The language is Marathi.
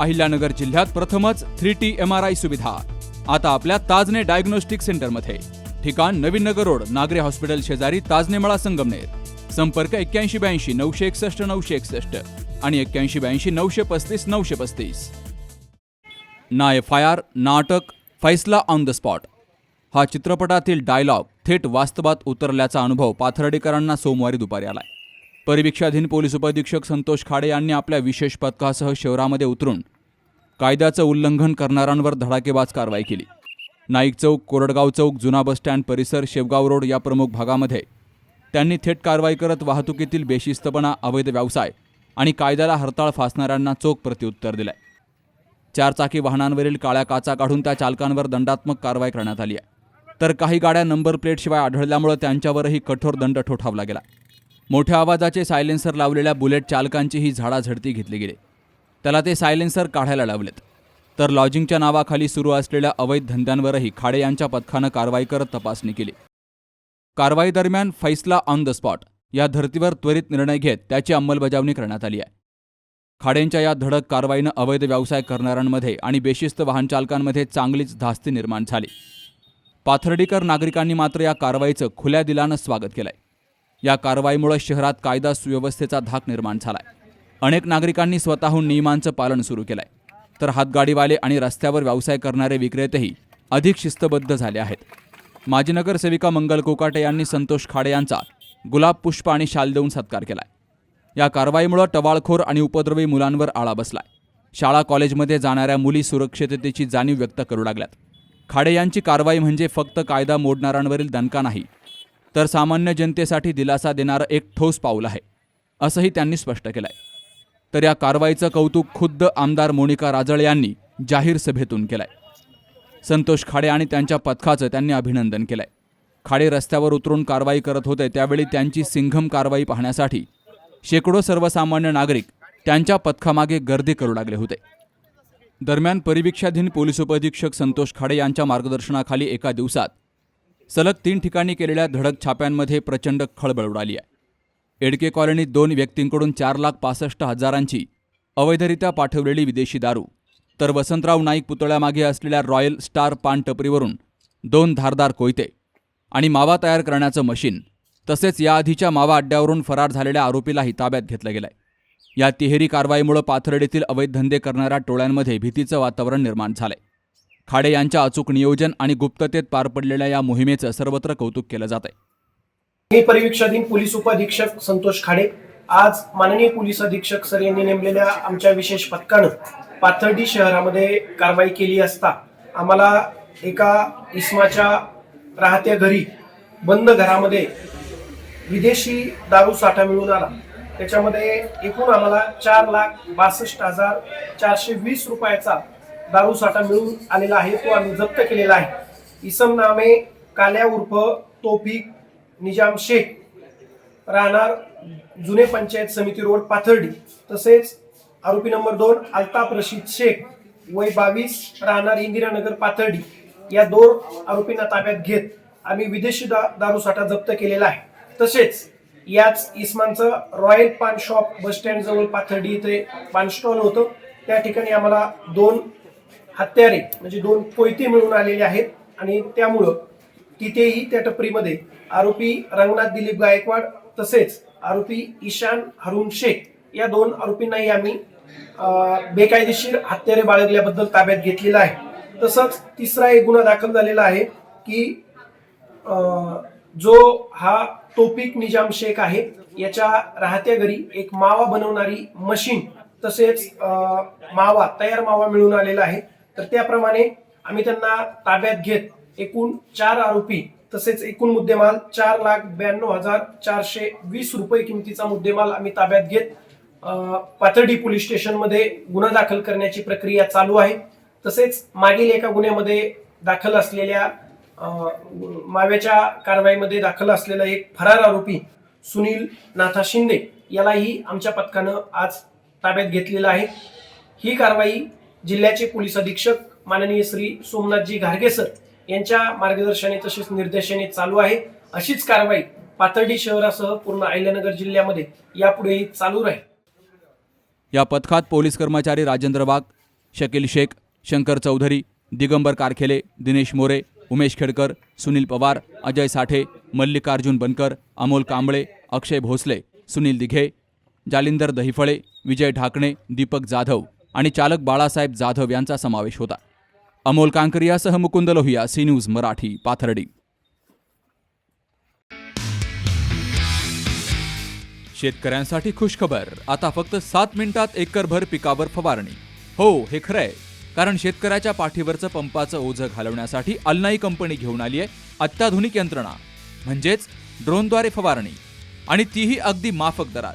अहिल्यानगर जिल्ह्यात प्रथमच three T M R I सुविधा. आता आपल्या ताजने डायग्नोस्टिक सेंटरमध्ये. ठिकाण नवीन नगर रोड नागरे हॉस्पिटल शेजारी ताजने मळा संगमनेर. संपर्क एक्क्याऐंशी ब्याऐंशी नऊशे एकसष्ट नऊशे एकसष्ट आणि एक्क्याऐंशी ब्याऐंशी नऊशे पस्तीस नऊशे पस्तीस. ना एफ आय आर ना अटक फैसला ऑन द स्पॉट हा चित्रपटातील डायलॉग थेट वास्तवात उतरल्याचा अनुभव पाथर्डीकरांना सोमवारी दुपारी आलाय. परिवीक्षाधीन पोलीस उपअधीक्षक संतोष खाडे यांनी आपल्या विशेष पथकासह शहरामध्ये उतरून कायद्याचं उल्लंघन करणाऱ्यांवर धडाकेबाज कारवाई केली. नाईक चौक कोरडगाव चौक जुना बसस्टँड परिसर शेवगाव रोड या प्रमुख भागामध्ये त्यांनी थेट कारवाई करत वाहतुकीतील बेशिस्तपणा अवैध व्यवसाय आणि कायद्याला हरताळ फासणाऱ्यांना चोख प्रत्युत्तर दिलंय. चारचाकी वाहनांवरील काळ्या काचा काढून त्या चालकांवर दंडात्मक कारवाई करण्यात आली आहे. तर काही गाड्या नंबर प्लेटशिवाय आढळल्यामुळे त्यांच्यावरही कठोर दंड ठोठावला गेला. मोठ्या आवाजाचे सायलेन्सर लावलेल्या बुलेट चालकांचीही झाडाझडती घेतली गेली. त्याला ते सायलेन्सर काढायला लावलेत. तर लॉजिंगच्या नावाखाली सुरू असलेल्या अवैध धंद्यांवरही खाडे यांच्या पथकानं कारवाई करत तपासणी केली. कारवाई दरम्यान फैसला ऑन द स्पॉट या धर्तीवर त्वरित निर्णय घेत त्याची अंमलबजावणी करण्यात आली आहे. खाडेंच्या या धडक कारवाईनं अवैध व्यवसाय करणाऱ्यांमध्ये आणि बेशिस्त वाहनचालकांमध्ये चांगलीच धास्ती निर्माण झाली. पाथर्डीकर नागरिकांनी मात्र या कारवाईचं खुल्या दिलानं स्वागत केलंय. या कारवाईमुळे शहरात कायदा सुव्यवस्थेचा धाक निर्माण झालाय. अनेक नागरिकांनी स्वतःहून नियमांचं पालन सुरू केलंय. तर हातगाडीवाले आणि रस्त्यावर व्यवसाय करणारे विक्रेतेही अधिक शिस्तबद्ध झाले आहेत. माजी नगरसेविका मंगल कोकाटे यांनी संतोष खाडे यांचा गुलाब पुष्प आणि शाल देऊन सत्कार केलाय. या कारवाईमुळे टवाळखोर आणि उपद्रवी मुलांवर आळा बसलाय. शाळा कॉलेजमध्ये जाणाऱ्या मुली सुरक्षिततेची जाणीव व्यक्त करू लागल्यात. खाडे यांची कारवाई म्हणजे फक्त कायदा मोडणाऱ्यांवरील दणका नाही तर सामान्य जनतेसाठी दिलासा देणारं एक ठोस पाऊल आहे असंही त्यांनी स्पष्ट केलंय. तर या कारवाईचं कौतुक खुद्द आमदार मोनिका राजळे यांनी जाहीर सभेतून केलंय. संतोष खाडे आणि त्यांच्या पथकाचं त्यांनी अभिनंदन केलंय. खाडे रस्त्यावर उतरून कारवाई करत होते त्यावेळी त्यांची सिंघम कारवाई पाहण्यासाठी शेकडो सर्वसामान्य नागरिक त्यांच्या पथकामागे गर्दी करू लागले होते. दरम्यान परिवीक्षाधीन पोलीस उपअधीक्षक संतोष खाडे यांच्या मार्गदर्शनाखाली एका दिवसात सलग तीन ठिकाणी केलेल्या धडक छाप्यांमध्ये प्रचंड खळबळ उडाली आहे. एडके कॉलनीत दोन व्यक्तींकडून चार लाख पासष्ट हजारांची अवैधरित्या पाठवलेली विदेशी दारू. तर वसंतराव नाईक पुतळ्यामागे असलेल्या रॉयल स्टार पान टपरीवरून दोन धारदार कोयते आणि मावा तयार करण्याचं मशीन तसेच याआधीच्या मावा अड्ड्यावरून फरार झालेल्या आरोपीलाही ताब्यात घेतलं गेलंय. या तिहेरी कारवाईमुळे पाथर्डीतील अवैध धंदे करणाऱ्या टोळ्यांमध्ये भीतीचं वातावरण निर्माण झालंय. खाडे यांच्या अचूक नियोजन आणि गुप्ततेत पार पडलेल्या या मोहिमेचं सर्वत्र कौतुक केलं जात आहे मी परिवीक्षाधीन पोलीस उपअधीक्षक संतोष खाडे आज माननीय पोलीस अधीक्षक सर यांनी नेमलेल्या आमच्या विशेष पथकानं पाथर्डी शहरामध्ये कारवाई केली असता आम्हाला एका इस्माच्या राहत्या घरी बंद घरामध्ये विदेशी दारू साठा मिळून आला. त्याच्यामध्ये एकूण आम्हाला चार लाख बासष्ट हजार चारशे वीस रुपयाचा दारू साठा मिळून आलेला आहे तो आम्ही जप्त केलेला आहे. इसम नामे काल्या उर्फ तोफिक निजाम शेख. राहणार जुने पंचायत समिती रोड पाथर्डी. तसेच आरोपी नंबर दोन अल्ताफ रशीद शेख. वय बावीस राहणार इंदिरानगर पाथर्डी. या दोन आरोपींना ताब्यात घेत आम्ही विदेशी दा दारूसाठा जप्त केलेला आहे. तसेच याच इस्मानचं रॉयल पान शॉप बस स्टँड जवळ पाथर्डी इथे पान स्टॉल होतं. त्या ठिकाणी आम्हाला दोन हत्यारे म्हणजे दोन कोयते मिळून आलेले आहेत. आणि त्यामुळं तिथेही त्या टपरीमध्ये आरोपी रंगनाथ दिलीप गायकवाड तसेच आरोपी ईशान हरुण शेख या दोन आरोपींनाही आम्ही बेकायदेशीर हत्यारे बाळगल्याबद्दल ताब्यात घेतलेला आहे. तसंच तिसरा एक गुन्हा दाखल झालेला आहे की जो हा तोपिक निजाम शेख आहे याच्या राहत्या घरी एक मावा बनवणारी मशीन तसेच मावा तयार मावा मिळून आलेला आहे. तर त्याप्रमाणे आम्ही त्यांना ताब्यात घेत एकूण चार आरोपी तसेच एकूण मुद्देमाल चार लाख ब्याण्णव हजार चारशे वीस रुपये किमतीचा मुद्देमाल आम्ही ताब्यात घेत पाथर्डी पोलीस स्टेशनमध्ये गुन्हा दाखल करण्याची प्रक्रिया चालू आहे. तसेच मागील एका गुन्ह्यामध्ये दाखल असलेल्या माव्याच्या कारवाईमध्ये दाखल असलेला एक फरार आरोपी सुनील नाथा शिंदे यालाही आमच्या पथकानं आज ताब्यात घेतलेलं आहे. ही कारवाई जिल्ह्याचे पोलीस अधीक्षक माननीय श्री सोमनाथजी घारगे सर यांच्या मार्गदर्शने तसेच निर्देशाने चालू आहे. अशीच कारवाई पाथर्डी शहरासह पूर्ण अहिल्यानगर जिल्ह्यामध्ये यापुढेही चालू राहील. या पथकात पोलीस कर्मचारी राजेंद्र वाघ शकील शेख शंकर चौधरी दिगंबर कारखेले दिनेश मोरे उमेश खेडकर सुनील पवार अजय साठे मल्लिकार्जुन बनकर अमोल कांबळे अक्षय भोसले सुनील दिघे जालिंदर दहिफळे विजय ढाकणे दीपक जाधव. आणि चालक बाळासाहेब जाधव यांचा समावेश होता. अमोल कांकरियासह मुकुंद लोहिया सी न्यूज मराठी पाथर्डी. शेतकऱ्यांसाठी खुशखबर. आता फक्त सात मिनिटात एकरभर पिकावर फवारणी. हो हे खरंय. कारण शेतकऱ्याच्या पाठीवरचं पंपाचं ओझं घालवण्यासाठी अल्नाई कंपनी घेऊन आली आहे अत्याधुनिक यंत्रणा. म्हणजेच ड्रोनद्वारे फवारणी. आणि तीही अगदी माफक दरात.